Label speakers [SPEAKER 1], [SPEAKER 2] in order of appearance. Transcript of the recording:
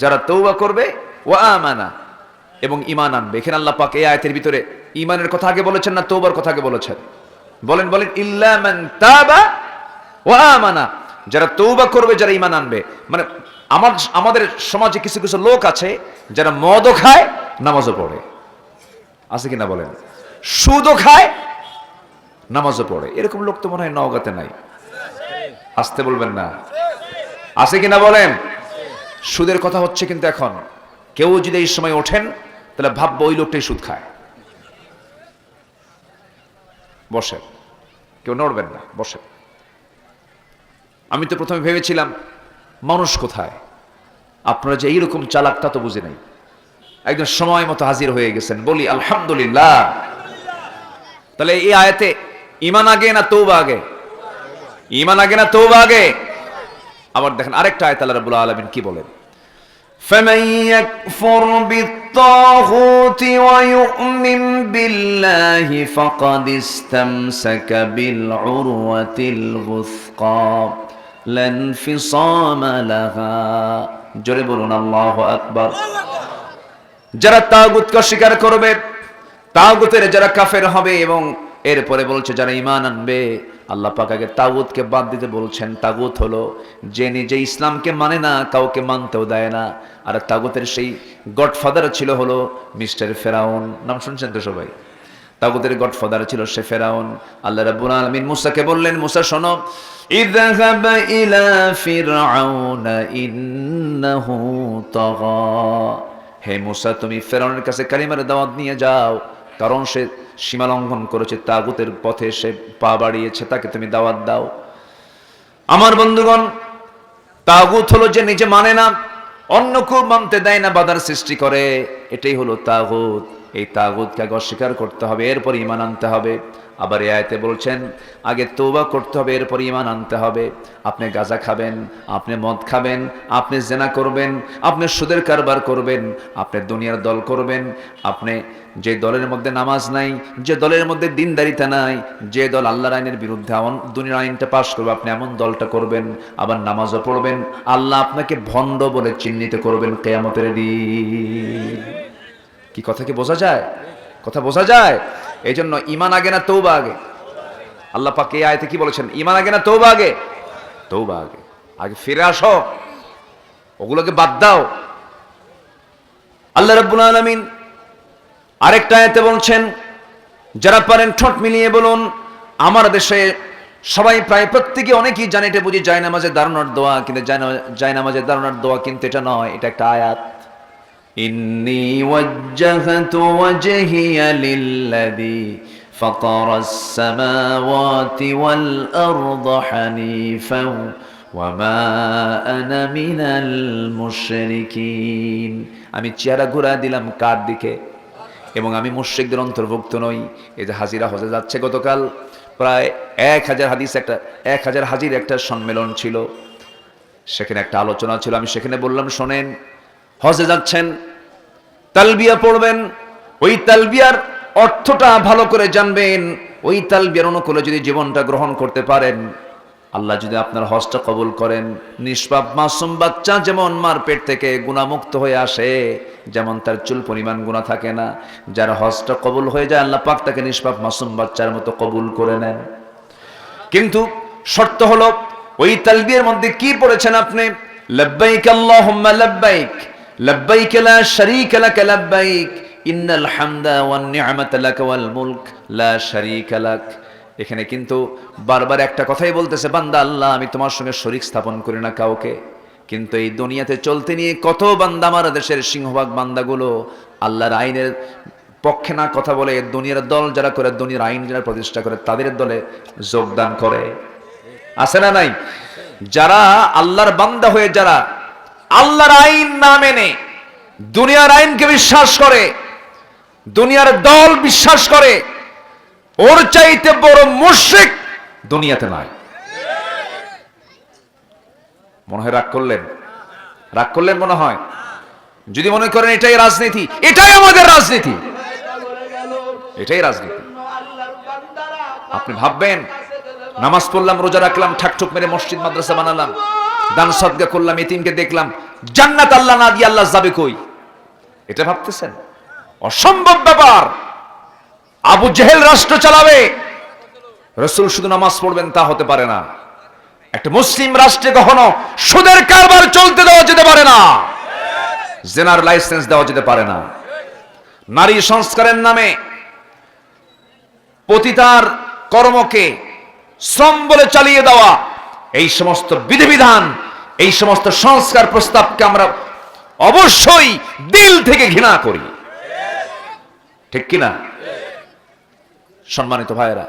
[SPEAKER 1] যারা তৌবা করবে ও আমানা, এবং ইমান আনবে। এখানে আল্লাহ পাক এই আয়াতের ভিতরে ইমানের কথা আগে বলেছেন না তৌবার কথা আগে বলেছেন? বলেন বলেন, ইল্লা মান তাবা ও আমানা। যারা তৌবা করবে, যারা ইমান আনবে। মানে আমার, আমাদের সমাজে কিছু কিছু লোক আছে, যারা মদও খায়, নামাজও পড়ে। আছে কিনা বলেন? সুদও খায়, নামাজও পড়ে। এরকম লোক তো মনে হয় নওগাতে নাই। আসতে বলবেন না। আছে কিনা বলেন? সুদের কথা হচ্ছে কিন্তু এখন। কেউ যদি এই সময় ওঠেন, তাহলে ভাববো ওই লোকটাই সুদ খায়। বসে কেউ নড়বেন না বসে আমি তো প্রথমে ভেবেছিলাম, মানুষ কোথায়? আপনারা যে এইরকম চালাক চালাকটা তো বুঝে নাই। একদম সময় মতো হাজির হয়ে গেছেন। বলি, আলহামদুলিল্লাহ। তাহলে এই আয়াতে ইমান আগে না তৌবা আগে? ইমান আগে না তৌবা আগে? আবার দেখেন, আরেকটা আয়াত আল্লাহ রাব্বুল আলামিন কি বলেন?
[SPEAKER 2] فمن يكفر بالطاغوت ويؤمن بالله فقد استمسك بالعروة الوثقى لا انفصام لها
[SPEAKER 1] জোরে বলুন আল্লাহু আকবার যারা তাগুতকে অস্বীকার করবে তাগুতের যারা কাফের হবে এবং এরপরে বলছে, যারা ইমান আনবে, আল্লাহ পাকাকে তাগুতকে বাদ দিতে বলছেন। তাগুত হলো যে নিজে ইসলামকে মানে না, কাউকে মানতেও দেয় না। আর তাগুতের সেই গডফাদার ছিল হলো মিস্টার ফেরাউন। নাম শুনছেন তো সবাই? তাগুতের গডফাদার ছিল সে ফেরাউন। আল্লাহ রাব্বুল আলামিন মুসাকে বললেন, মুসা, শোনো।
[SPEAKER 2] ইযহাব ইলা ফিরআউন ইন্নাহু তাগা।
[SPEAKER 1] হে মুসা, তুমি ফেরাউনের কাছে কালিমার দাওয়াত নিয়ে যাও। কারণ সে সীমা লঙ্ঘন করেছে, তাগুতের পথে সে পা বাড়িয়েছে, তাকে তুমি দাওয়াত দাও। আমার বন্ধুগণ, তাগুত হলো যে নিজে মানে না, অন্য কেউ মানতে দেয় না, বাধার সৃষ্টি করে। এটাই হলো তাগুত। এই তাগুতকে আগে অস্বীকার করতে হবে, এরপর ইমান আনতে হবে। আবার এ আয়তে বলছেন, আগে তৌবা করতে হবে, এরপর ইমান আনতে হবে। আপনি গাঁজা খাবেন, আপনি মদ খাবেন, আপনি জেনা করবেন, আপনি সুদের কারবার করবেন, আপনি দুনিয়ার দল করবেন, আপনি যে দলের মধ্যে নামাজ নাই, যে দলের মধ্যে দিনদারিতা নাই, যে দল আল্লাহর আইনের বিরুদ্ধে দুনিয়ার আইনটা পাশ করবে, আপনি এমন দলটা করবেন, আবার নামাজও পড়বেন, আল্লাহ আপনাকে ভণ্ড বলে চিহ্নিত করবেন কেয়ামতের দিন। কি কথা কি বোঝা যায়? কথা বোঝা যায়? এই জন্য ইমান আগে না তৌবা আগে? আল্লাহ পাক এই আয়তে কি বলেছেন? ইমান আগে না তৌবা আগে? তৌবা আগে। আগে ফিরে আসো। ওগুলোকে বাদ দাও। আল্লাহ রাব্বুল আলামিন আরেকটা আয়াতে বলছেন, যারা পারেন ঠোঁট মিলিয়ে বলুন, আমার দেশে সবাই প্রায় প্রত্যেকে অনেকেই জানে এটা বুঝি যায় নামাজের দাঁড়ানোর দোয়া কিন্তু যায় নামাজের দাঁড়ানোর দোয়া কিন্তু এটা নয়, এটা একটা আয়াত।
[SPEAKER 2] إني وجهت وجهي للذي فطر السماوات والأرض حنيفا وما أنا من المشركين
[SPEAKER 1] আমি চেহারা ঘুরা দিলাম কার দিকে এবং আমি মুশ্রিকদের অন্তর্ভুক্ত নই এই যে হাজিরা হজে যাচ্ছে গতকাল প্রায় এক হাজার হাদিস একটা এক হাজার হাজির একটা সম্মেলন ছিল সেখানে একটা আলোচনা ছিল আমি সেখানে বললাম শোনেন হজে যাচ্ছেন, তালবিয়া পড়বেন, ওই তালবিয়ার অর্থটা ভালো করে জানবেন, ওই তালবিয়ার অনুকূলে যদি জীবনটা গ্রহণ করতে পারেন, আল্লাহ যদি আপনার হজটা কবুল করেন, নিষ্পাপ মাসুম বাচ্চা যেমন মার পেট থেকে গুণামুক্ত হয়ে আসে, যেমন তার চুল পরিমাণ গুণা থাকে না, যার হজটা কবুল হয়ে যায়, আল্লাহ পাক তাকে নিষ্পাপ মাসুম বাচ্চার মতো কবুল করে নেন। কিন্তু শর্ত হলো, ওই তালবিয়ার মধ্যে কি পড়েছেন আপনি? লব্বাইক আল্লাহুম্মা লব্বাইক। ওয়ান ওয়াল লা এখানে কিন্তু বারবার একটা কথাই বলতেছে, বান্দা আল্লাহ, আমি তোমার সঙ্গে শরীক স্থাপন করি না কাউকে। কিন্তু এই দুনিয়াতে চলতে নিয়ে কত বান্দা আমার দেশের সিংহভাগ বান্দাগুলো আল্লাহর আইনের পক্ষে না কথা বলে, দুনিয়ার দল যারা করে, দুনিয়ার আইন যারা প্রতিষ্ঠা করে, তাদের দলে যোগদান করে। আছে না নাই? যারা আল্লাহর বান্দা হয়ে যারা আল্লাহর আইন না মেনে, দুনিয়ার আইনকে বিশ্বাস করে, দুনিয়ার দল বিশ্বাস করে, ওর চাইতে বড় মুশরিক দুনিয়াতে নাই। মনে হয় রাগ করলেন? রাগ করলেন মনে হয়? যদি মনে করেন এটাই রাজনীতি, এটাই আমাদের রাজনীতি। এটাই রাজনীতি। আপনি ভাববেন, নামাজ পড়লাম, রোজা রাখলাম, ঠাকঠুক মেরে মসজিদ, মাদ্রাসা বানালাম। দান সদকা করলাম, এতিমকে দেখলাম, জান্নাত আল্লাহ না দিয়ে আল্লাহ যাবে কই? এটা ভাবতেছেন? অসম্ভব ব্যাপার। আবু জেহেল রাষ্ট্র চালাবে। রসুল শুধু নামাজ পড়বেন, তা হতে পারে না। একটা মুসলিম রাষ্ট্রে কখনো সুদের কারবার চলতে দেওয়া যেতে পারে না। জেনার লাইসেন্স দেওয়া যেতে পারে না। নারী সংস্কারের নামে পতিতার কর্মকে শ্রম বলে চালিয়ে দেওয়া এই সমস্ত বিধিবিধান, এই সমস্ত সংস্কার প্রস্তাবকে আমরা অবশ্যই দিল থেকে ঘৃণা করি। ঠিক কিনা? সম্মানিত ভাইয়েরা।